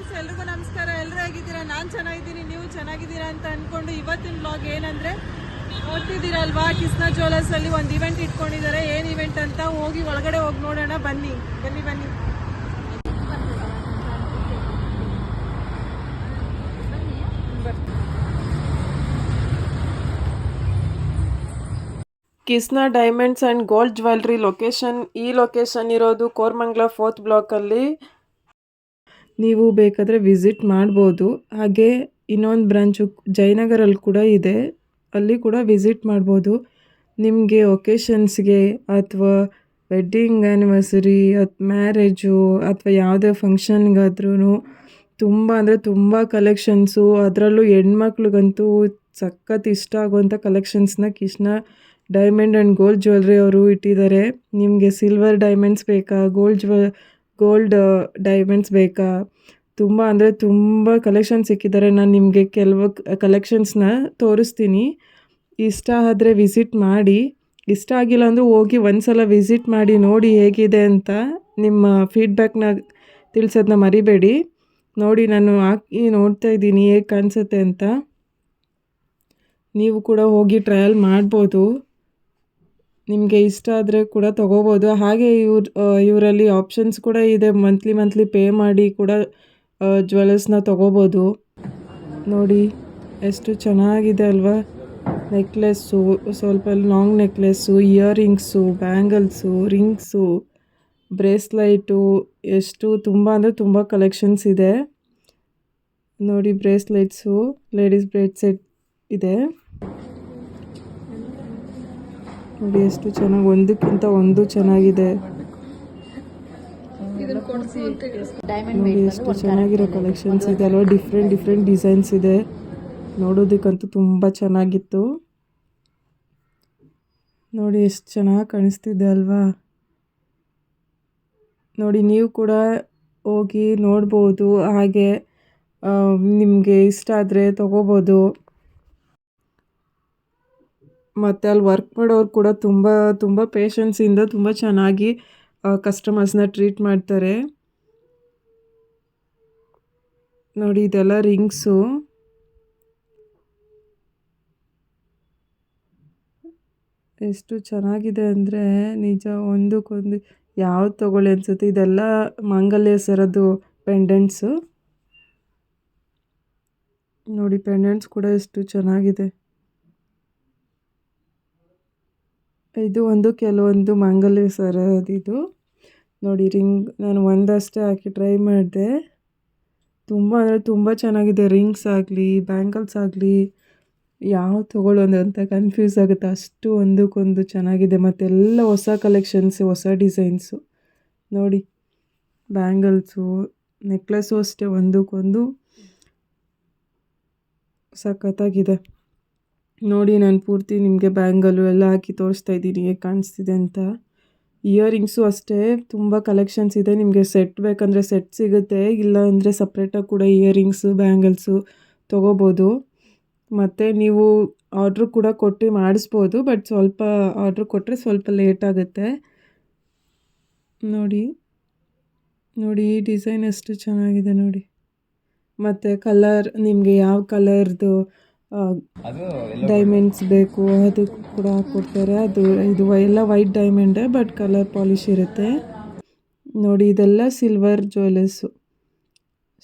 Friends, ಎಲ್ರಿಗೂ ನಮಸ್ಕಾರ. ಎಲ್ಲರೂ ಹೇಗಿದ್ದೀರಾ? ನಾನು ಚೆನ್ನಾಗಿದ್ದೀನಿ, ನೀವು ಚೆನ್ನಾಗಿದ್ದೀರಾ ಅಂತ ಅಂದ್ಕೊಂಡು ಇವತ್ತಿನ ಬ್ಲಾಗ್ ಏನಂದರೆ, ನೋಡ್ತಿದ್ದೀರಲ್ವಾ, ಕೃಷ್ಣ ಜುವೆಲ್ಲರ್ಸಲ್ಲಿ ಒಂದು ಇವೆಂಟ್ ಇಟ್ಕೊಂಡಿದ್ದಾರೆ. ಏನು ಇವೆಂಟ್ ಅಂತ ಹೋಗಿ ಒಳಗಡೆ ಹೋಗಿ ನೋಡೋಣ. ಬನ್ನಿ ಬನ್ನಿ ಬನ್ನಿ. Kisna diamonds and gold jewellery location ಈ ಲೊಕೇಶನ್ ಇರೋದು ಕೋರ್ಮಂಗ್ಲ ಫೋರ್ತ್ ಬ್ಲಾಕಲ್ಲಿ ನೀವು ಬೇಕಾದರೆ ವಿಸಿಟ್ ಮಾಡ್ಬೋದು. ಹಾಗೆ ಇನ್ನೊಂದು ಬ್ರಾಂಚು ಜಯನಗರಲ್ಲಿ ಕೂಡ ಇದೆ. ಅಲ್ಲಿ ಕೂಡ ವಿಸಿಟ್ ಮಾಡ್ಬೋದು. ನಿಮಗೆ ಒಕೇಶನ್ಸ್ಗೆ ಅಥವಾ ವೆಡ್ಡಿಂಗ್ ಆ್ಯನಿವರ್ಸರಿ ಅತ್ ಮ್ಯಾರೇಜು ಅಥವಾ ಯಾವುದೇ ಫಂಕ್ಷನ್ಗಾದ್ರೂ ತುಂಬ ಅಂದರೆ ತುಂಬ ಕಲೆಕ್ಷನ್ಸು ಅದರಲ್ಲೂ ಹೆಣ್ಮಕ್ಳಿಗಂತೂ ಸಖತ್ ಇಷ್ಟ ಆಗುವಂಥ ಕಲೆಕ್ಷನ್ಸ್ನ Krishna diamond and gold jewellery ಅವರು ಇಟ್ಟಿದ್ದಾರೆ. ನಿಮಗೆ ಸಿಲ್ವರ್ ಡೈಮಂಡ್ಸ್ ಬೇಕಾ ಗೋಲ್ಡ್ ಜ್ಯುವೆ ಗೋಲ್ಡ್ ಡೈಮಂಡ್ಸ್ ಬೇಕಾ? ತುಂಬ ಅಂದರೆ ತುಂಬ ಕಲೆಕ್ಷನ್ ಸಿಕ್ಕಿದ್ದಾರೆ. ನಾನು ನಿಮಗೆ ಕೆಲವು ಕಲೆಕ್ಷನ್ಸ್ನ ತೋರಿಸ್ತೀನಿ. ಇಷ್ಟ ಆದರೆ ವಿಸಿಟ್ ಮಾಡಿ. ಇಷ್ಟ ಆಗಿಲ್ಲ ಅಂದರೆ ಹೋಗಿ ಒಂದು ಸಲ ವಿಸಿಟ್ ಮಾಡಿ ನೋಡಿ ಹೇಗಿದೆ ಅಂತ ನಿಮ್ಮ ಫೀಡ್ಬ್ಯಾಕ್ನ ತಿಳಿಸೋದನ್ನ ಮರಿಬೇಡಿ. ನೋಡಿ ನಾನು ಹಾಕಿ ನೋಡ್ತಾ ಇದ್ದೀನಿ ಹೇಗೆ ಕಾಣಿಸುತ್ತೆ ಅಂತ. ನೀವು ಕೂಡ ಹೋಗಿ ಟ್ರಯಲ್ ಮಾಡ್ಬೋದು. ನಿಮಗೆ ಇಷ್ಟ ಆದರೆ ಕೂಡ ತೊಗೋಬೋದು. ಹಾಗೆ ಇವ್ರ ಇವರಲ್ಲಿ ಆಪ್ಷನ್ಸ್ ಕೂಡ ಇದೆ. ಮಂತ್ಲಿ ಮಂತ್ಲಿ ಪೇ ಮಾಡಿ ಕೂಡ ಜ್ಯುವೆಲರ್ಸ್ನ ತೊಗೋಬೋದು. ನೋಡಿ, ಎಷ್ಟು ಚೆನ್ನಾಗಿದೆ ಅಲ್ವಾ? ನೆಕ್ಲೆಸ್ಸು ಸ್ವಲ್ಪ long necklace earrings bangles rings bracelet ಎಷ್ಟು ತುಂಬ ಅಂದರೆ ತುಂಬ ಕಲೆಕ್ಷನ್ಸ್ ಇದೆ. ನೋಡಿ ಬ್ರೇಸ್ಲೈಟ್ಸು ಲೇಡೀಸ್ ಬ್ರೇಸ್ಲೆಟ್ ಇದೆ. ನೋಡಿ ಎಷ್ಟು ಚೆನ್ನಾಗಿ ಒಂದಕ್ಕಿಂತ ಒಂದು ಚೆನ್ನಾಗಿದೆ. ನೋಡಿ ಎಷ್ಟು ಚೆನ್ನಾಗಿರೋ ಕಲೆಕ್ಷನ್ಸ್ ಇದೆ. ಅಲ್ವಾ? ಡಿಫ್ರೆಂಟ್ ಡಿಫ್ರೆಂಟ್ ಡಿಸೈನ್ಸ್ ಇದೆ. ನೋಡೋದಕ್ಕಂತೂ ತುಂಬ ಚೆನ್ನಾಗಿತ್ತು. ನೋಡಿ ಎಷ್ಟು ಚೆನ್ನಾಗಿ ಕಾಣಿಸ್ತಿದೆ ಅಲ್ವಾ? ನೋಡಿ ನೀವು ಕೂಡ ಹೋಗಿ ನೋಡ್ಬೋದು. ಹಾಗೆ ನಿಮಗೆ ಇಷ್ಟ ಆದರೆ ತೊಗೋಬೋದು. ಮತ್ತು ಅಲ್ಲಿ ವರ್ಕ್ ಮಾಡೋರು ಕೂಡ ತುಂಬ ತುಂಬ ಪೇಷನ್ಸಿಂದ ತುಂಬ ಚೆನ್ನಾಗಿ ಕಸ್ಟಮರ್ಸ್ನ ಟ್ರೀಟ್ ಮಾಡ್ತಾರೆ. ನೋಡಿ ಇದೆಲ್ಲ ರಿಂಗ್ಸು ಎಷ್ಟು ಚೆನ್ನಾಗಿದೆ ಅಂದರೆ ನಿಜ ಒಂದಕ್ಕೊಂದು ಯಾವ್ದು ತೊಗೊಳ್ಳಿ ಅನಿಸುತ್ತೆ. ಇದೆಲ್ಲ ಮಾಂಗಲ್ಯ ಸರದು ಪೆಂಡೆಂಟ್ಸು ನೋಡಿ ಪೆಂಡೆಂಟ್ಸ್ ಕೂಡ ಎಷ್ಟು ಚೆನ್ನಾಗಿದೆ. ಇದು ಒಂದು ಕೆಲವೊಂದು ಮಾಂಗಲ್ಯ ಇದು. ನೋಡಿ ರಿಂಗ್, ನಾನು ಒಂದಷ್ಟೇ ಹಾಕಿ ಟ್ರೈ ಮಾಡಿದೆ. ತುಂಬ ಅಂದರೆ ತುಂಬ ಚೆನ್ನಾಗಿದೆ ರಿಂಗ್ಸ್ ಆಗಲಿ ಬ್ಯಾಂಗಲ್ಸ್ ಆಗಲಿ. ಯಾವ ತೊಗೊಳ್ಳೋದು ಅಂತ ಕನ್ಫ್ಯೂಸ್ ಆಗುತ್ತೆ. ಅಷ್ಟು ಒಂದಕ್ಕೊಂದು ಚೆನ್ನಾಗಿದೆ. ಮತ್ತೆಲ್ಲ ಹೊಸ ಕಲೆಕ್ಷನ್ಸ್ ಹೊಸ ಡಿಸೈನ್ಸು ನೋಡಿ ಬ್ಯಾಂಗಲ್ಸು ನೆಕ್ಲೆಸ್ಸು ಅಷ್ಟೇ ಒಂದಕ್ಕೊಂದು ಸಖತ್ತಾಗಿದೆ. ನೋಡಿ ನಾನು ಪೂರ್ತಿ ನಿಮಗೆ ಬ್ಯಾಂಗಲು ಎಲ್ಲ ಹಾಕಿ ತೋರಿಸ್ತಾ ಇದ್ದೀನಿ, ಹೇಗೆ ಕಾಣಿಸ್ತಿದೆ ಅಂತ. ಇಯರಿಂಗ್ಸು ಅಷ್ಟೇ, ತುಂಬ ಕಲೆಕ್ಷನ್ಸ್ ಇದೆ. ನಿಮಗೆ ಸೆಟ್ ಬೇಕಂದರೆ ಸೆಟ್ ಸಿಗುತ್ತೆ ಇಲ್ಲ ಅಂದರೆ ಸಪ್ರೇಟಾಗಿ ಕೂಡ ಇಯರಿಂಗ್ಸು ಬ್ಯಾಂಗಲ್ಸು ತೊಗೋಬೋದು. ಮತ್ತು ನೀವು ಆರ್ಡ್ರು ಕೂಡ ಕೊಟ್ಟು ಮಾಡಿಸ್ಬೋದು ಬಟ್ ಸ್ವಲ್ಪ ಆರ್ಡ್ರ್ ಕೊಟ್ಟರೆ ಸ್ವಲ್ಪ ಲೇಟ್ ಆಗುತ್ತೆ. ನೋಡಿ ನೋಡಿ ಈ ಡಿಸೈನ್ ಎಷ್ಟು ಚೆನ್ನಾಗಿದೆ ನೋಡಿ. ಮತ್ತು ಕಲರ್ ನಿಮಗೆ ಯಾವ ಕಲರ್ದು ಡೈಮಂಡ್ಸ್ ಬೇಕು, ಅದು ಕೂಡ ಕೊಡ್ತಾರೆ. ಅದು, ಇದು ಎಲ್ಲ ವೈಟ್ ಡೈಮಂಡೇ ಬಟ್ ಕಲರ್ ಪಾಲಿಶ್ ಇರುತ್ತೆ. ನೋಡಿ, ಇದೆಲ್ಲ ಸಿಲ್ವರ್ ಜ್ಯುವೆಲರ್ಸು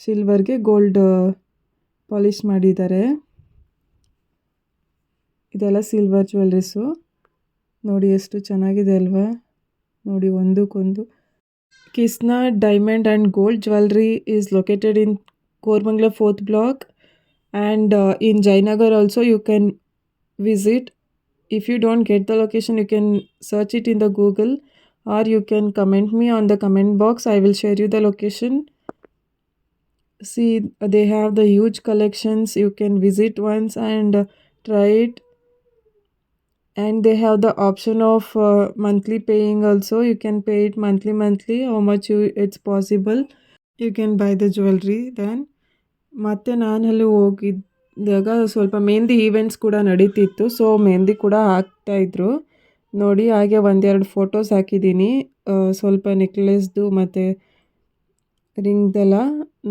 ಸಿಲ್ವರ್ಗೆ ಗೋಲ್ಡ್ ಪಾಲಿಶ್ ಮಾಡಿದ್ದಾರೆ. ಇದೆಲ್ಲ ಸಿಲ್ವರ್ ಜ್ಯುವೆಲ್ರೀಸು ನೋಡಿ, ಎಷ್ಟು ಚೆನ್ನಾಗಿದೆ ಅಲ್ವಾ? ನೋಡಿ, ಒಂದಕ್ಕೊಂದು. Kisna diamond and gold jewellery is located in Koramangala fourth block and uh, in Jainagar also you can visit. If you don't get the location you can search it in the google or you can comment me on the comment box. I will share you the location. See they have the huge collections. You can visit once and uh, try it. And they have the option of uh, monthly paying also. You can pay it monthly monthly how much you it's possible. You can buy the jewelry then ಮತ್ತು ಅಲ್ಲಿ ಹೋಗಿದ್ದಾಗ ಸ್ವಲ್ಪ mehndi events ಕೂಡ ನಡೀತಿತ್ತು. So mehndi ಕೂಡ ಹಾಕ್ತಾಯಿದ್ರು ನೋಡಿ, ಹಾಗೆ ಒಂದೆರಡು ಫೋಟೋಸ್ ಹಾಕಿದ್ದೀನಿ. ಸ್ವಲ್ಪ ನೆಕ್ಲೆಸ್ದು ಮತ್ತು ರಿಂಗ್ದೆಲ್ಲ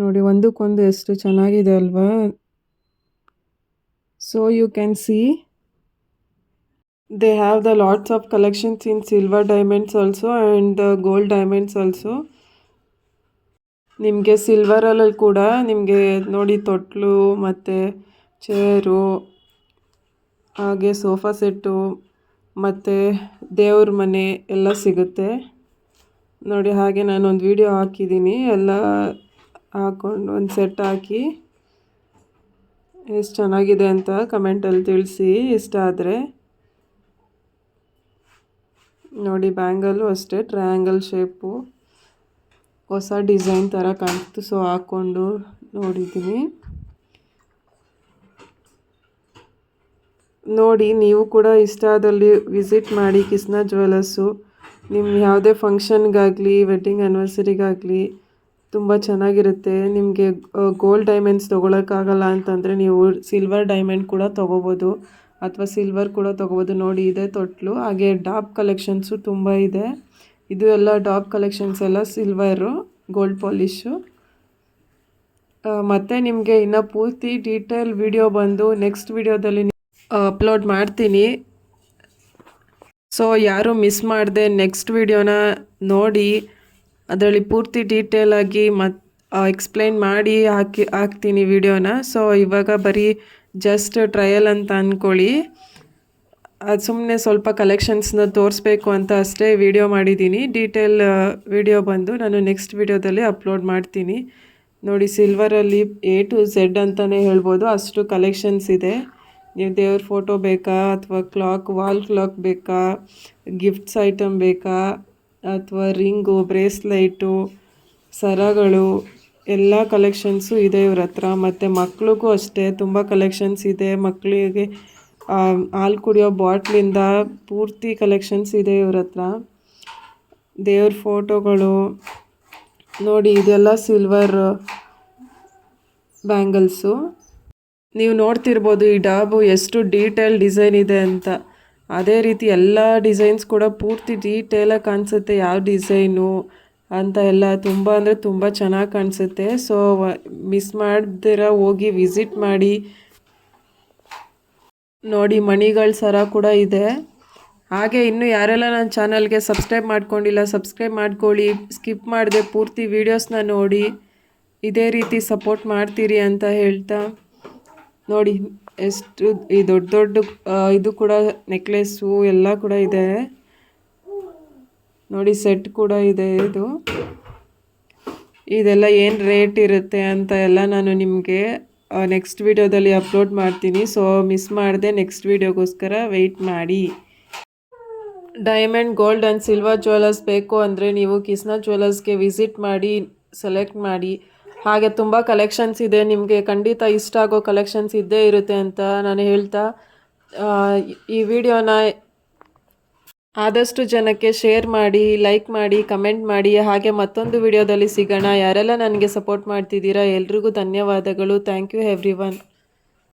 ನೋಡಿ, ಒಂದಕ್ಕೊಂದು ಎಷ್ಟು ಚೆನ್ನಾಗಿದೆ ಅಲ್ವಾ? So you can see they have the lots of collections in silver diamonds also and gold diamonds also ನಿಮಗೆ ಸಿಲ್ವರಲ್ಲಿ ಕೂಡ ನಿಮಗೆ ನೋಡಿ ತೊಟ್ಲು ಮತ್ತು ಚೇರು ಹಾಗೆ ಸೋಫಾ ಸೆಟ್ಟು ಮತ್ತು ದೇವ್ರ ಮನೆ ಎಲ್ಲ ಸಿಗುತ್ತೆ. ನೋಡಿ ಹಾಗೆ ನಾನೊಂದು ವಿಡಿಯೋ ಹಾಕಿದ್ದೀನಿ ಎಲ್ಲ ಹಾಕ್ಕೊಂಡು ಒಂದು ಸೆಟ್ ಹಾಕಿ. ಎಷ್ಟು ಚೆನ್ನಾಗಿದೆ ಅಂತ ಕಮೆಂಟಲ್ಲಿ ತಿಳಿಸಿ, ಇಷ್ಟ ಆದರೆ. ನೋಡಿ ಬ್ಯಾಂಗಲ್ಲು ಅಷ್ಟೇ ಟ್ರಯಾಂಗಲ್ ಶೇಪು ಹೊಸ ಡಿಸೈನ್ ಥರ ಕಾಣ್ತು ಸೊ ಹಾಕ್ಕೊಂಡು ನೋಡಿದ್ದೀನಿ ನೋಡಿ, ನೀವು ಕೂಡ ಇಷ್ಟ ಆದಲ್ಲಿ ವಿಸಿಟ್ ಮಾಡಿ ಕಿಸ್ನ ಜ್ಯುವೆಲರ್ಸು ನಿಮ್ಮ ಯಾವುದೇ ಫಂಕ್ಷನ್ಗಾಗಲಿ, ವೆಡ್ಡಿಂಗ್ ಆ್ಯನಿವರ್ಸರಿಗಾಗಲಿ ತುಂಬ ಚೆನ್ನಾಗಿರುತ್ತೆ. ನಿಮಗೆ ಗೋಲ್ಡ್ ಡೈಮಂಡ್ಸ್ ತೊಗೊಳಕ್ಕಾಗಲ್ಲ ಅಂತಂದರೆ ನೀವು ಸಿಲ್ವರ್ ಡೈಮಂಡ್ ಕೂಡ ತೊಗೋಬೋದು, ಅಥವಾ ಸಿಲ್ವರ್ ಕೂಡ ತೊಗೋಬೋದು. ನೋಡಿ, ಇದೆ ತೊಟ್ಲು. ಹಾಗೆ ಡಾಪ್ ಕಲೆಕ್ಷನ್ಸು ತುಂಬ ಇದೆ. ಇದು ಎಲ್ಲ ಡಾಪ್ ಕಲೆಕ್ಷನ್ಸ್ ಎಲ್ಲ ಸಿಲ್ವರು ಗೋಲ್ಡ್ ಪಾಲಿಶು ಮತ್ತು ನಿಮಗೆ ಇನ್ನು ಪೂರ್ತಿ ಡೀಟೇಲ್ ವಿಡಿಯೋ ಬಂದು ನೆಕ್ಸ್ಟ್ ವಿಡಿಯೋದಲ್ಲಿ ಅಪ್ಲೋಡ್ ಮಾಡ್ತೀನಿ. ಸೊ ಯಾರು ಮಿಸ್ ಮಾಡದೆ ನೆಕ್ಸ್ಟ್ ವಿಡಿಯೋನ ನೋಡಿ, ಅದರಲ್ಲಿ ಪೂರ್ತಿ ಡೀಟೇಲಾಗಿ ಮತ್ತು ಎಕ್ಸ್ಪ್ಲೈನ್ ಮಾಡಿ ಹಾಕಿ ಹಾಕ್ತೀನಿ ವಿಡಿಯೋನ ಸೊ ಇವಾಗ ಬರೀ ಜಸ್ಟ್ ಟ್ರಯಲ್ ಅಂತ ಅಂದ್ಕೊಳ್ಳಿ ಅದು ಸುಮ್ಮನೆ ಸ್ವಲ್ಪ ಕಲೆಕ್ಷನ್ಸ್ನ ತೋರಿಸ್ಬೇಕು ಅಂತ ಅಷ್ಟೇ ವಿಡಿಯೋ ಮಾಡಿದ್ದೀನಿ ಡೀಟೇಲ್ ವಿಡಿಯೋ ಬಂದು ನಾನು ನೆಕ್ಸ್ಟ್ ವಿಡಿಯೋದಲ್ಲಿ ಅಪ್ಲೋಡ್ ಮಾಡ್ತೀನಿ. ನೋಡಿ ಸಿಲ್ವರಲ್ಲಿ ಎ ಟು ಝೆಡ್ ಅಂತಲೇ ಹೇಳ್ಬೋದು. ಅಷ್ಟು ಕಲೆಕ್ಷನ್ಸ್ ಇದೆ. ನೀವು ದೇವ್ರ ಫೋಟೋ ಬೇಕಾ ಅಥವಾ ಕ್ಲಾಕ್ ವಾಲ್ ಕ್ಲಾಕ್ ಬೇಕಾ? ಗಿಫ್ಟ್ಸ್ ಐಟಮ್ ಬೇಕಾ? ಅಥವಾ ರಿಂಗು ಬ್ರೇಸ್ಲೈಟು ಸರಗಳು, ಎಲ್ಲ ಕಲೆಕ್ಷನ್ಸು ಇದೆ ಇವ್ರ ಹತ್ರ. ಮತ್ತು ಮಕ್ಳಿಗೂ ಅಷ್ಟೇ. ತುಂಬ ಕಲೆಕ್ಷನ್ಸ್ ಇದೆ. ಮಕ್ಕಳಿಗೆ ಹಾಲು ಕುಡಿಯೋ ಬಾಟ್ಲಿಂದ ಪೂರ್ತಿ ಕಲೆಕ್ಷನ್ಸ್ ಇದೆ ಇವ್ರ ಹತ್ರ. ದೇವ್ರ ಫೋಟೋಗಳು ನೋಡಿ ಇದೆಲ್ಲ ಸಿಲ್ವರ್ ಬ್ಯಾಂಗಲ್ಸು ನೀವು ನೋಡ್ತಿರ್ಬೋದು ಈ ಡಾಬು ಎಷ್ಟು ಡೀಟೇಲ್ ಡಿಸೈನ್ ಇದೆ ಅಂತ. ಅದೇ ರೀತಿ ಎಲ್ಲ ಡಿಸೈನ್ಸ್ ಕೂಡ ಪೂರ್ತಿ ಡೀಟೇಲಾಗಿ ಕಾಣಿಸುತ್ತೆ ಯಾವ ಡಿಸೈನು ಅಂತ ಎಲ್ಲ. ತುಂಬ ಅಂದರೆ ತುಂಬ ಚೆನ್ನಾಗಿ ಕಾಣಿಸುತ್ತೆ. ಸೊ ಮಿಸ್ ಮಾಡ್ದಿರ ಹೋಗಿ ವಿಸಿಟ್ ಮಾಡಿ ನೋಡಿ, ಮಣಿಗಳ ಸರ ಕೂಡ ಇದೆ. ಹಾಗೆ ಇನ್ನು ಯಾರೆಲ್ಲ ನನ್ನ ಚಾನಲ್ಗೆ ಸಬ್ಸ್ಕ್ರೈಬ್ ಮಾಡ್ಕೊಂಡಿಲ್ಲ, ಸಬ್ಸ್ಕ್ರೈಬ್ ಮಾಡ್ಕೊಳ್ಳಿ. ಸ್ಕಿಪ್ ಮಾಡಿದೆ ಪೂರ್ತಿ ವೀಡಿಯೋಸ್ನ ನೋಡಿ. ಇದೇ ರೀತಿ ಸಪೋರ್ಟ್ ಮಾಡ್ತೀರಿ ಅಂತ ಹೇಳ್ತಾ. ನೋಡಿ, ಎಷ್ಟು ಈ ದೊಡ್ಡ ದೊಡ್ಡ ಇದು ಕೂಡ ನೆಕ್ಲೆಸ್ಸು ಎಲ್ಲ ಕೂಡ ಇದೆ. ನೋಡಿ, ಸೆಟ್ ಕೂಡ ಇದೆ ಇದು. ಇದೆಲ್ಲ ಏನು ರೇಟ್ ಇರುತ್ತೆ ಅಂತ ಎಲ್ಲ ನಾನು ನಿಮಗೆ ನೆಕ್ಸ್ಟ್ ವಿಡಿಯೋದಲ್ಲಿ ಅಪ್ಲೋಡ್ ಮಾಡ್ತೀನಿ. ಸೊ ಮಿಸ್ ಮಾಡಿದೆ. ನೆಕ್ಸ್ಟ್ ವಿಡಿಯೋಗೋಸ್ಕರ ವೆಯ್ಟ್ ಮಾಡಿ. Diamond gold and silver jewellers ಬೇಕು ಅಂದರೆ ನೀವು ಕಿಸ್ನ ಜ್ಯುವೆಲರ್ಸ್ಗೆ ವಿಸಿಟ್ ಮಾಡಿ ಸೆಲೆಕ್ಟ್ ಮಾಡಿ. ಹಾಗೆ ತುಂಬ ಕಲೆಕ್ಷನ್ಸ್ ಇದೆ. ನಿಮಗೆ ಖಂಡಿತ ಇಷ್ಟ ಆಗೋ ಕಲೆಕ್ಷನ್ಸ್ ಇದ್ದೇ ಇರುತ್ತೆ ಅಂತ ನಾನು ಹೇಳ್ತಾ ಈ ವಿಡಿಯೋನ ಆದಷ್ಟು ಜನಕ್ಕೆ ಶೇರ್ ಮಾಡಿ, ಲೈಕ್ ಮಾಡಿ, ಕಮೆಂಟ್ ಮಾಡಿ. ಹಾಗೆ ಮತ್ತೊಂದು ವಿಡಿಯೋದಲ್ಲಿ ಸಿಗೋಣ. ಯಾರೆಲ್ಲ ನನಗೆ ಸಪೋರ್ಟ್ ಮಾಡ್ತಿದ್ದೀರಾ, ಎಲ್ರಿಗೂ ಧನ್ಯವಾದಗಳು. Thank you every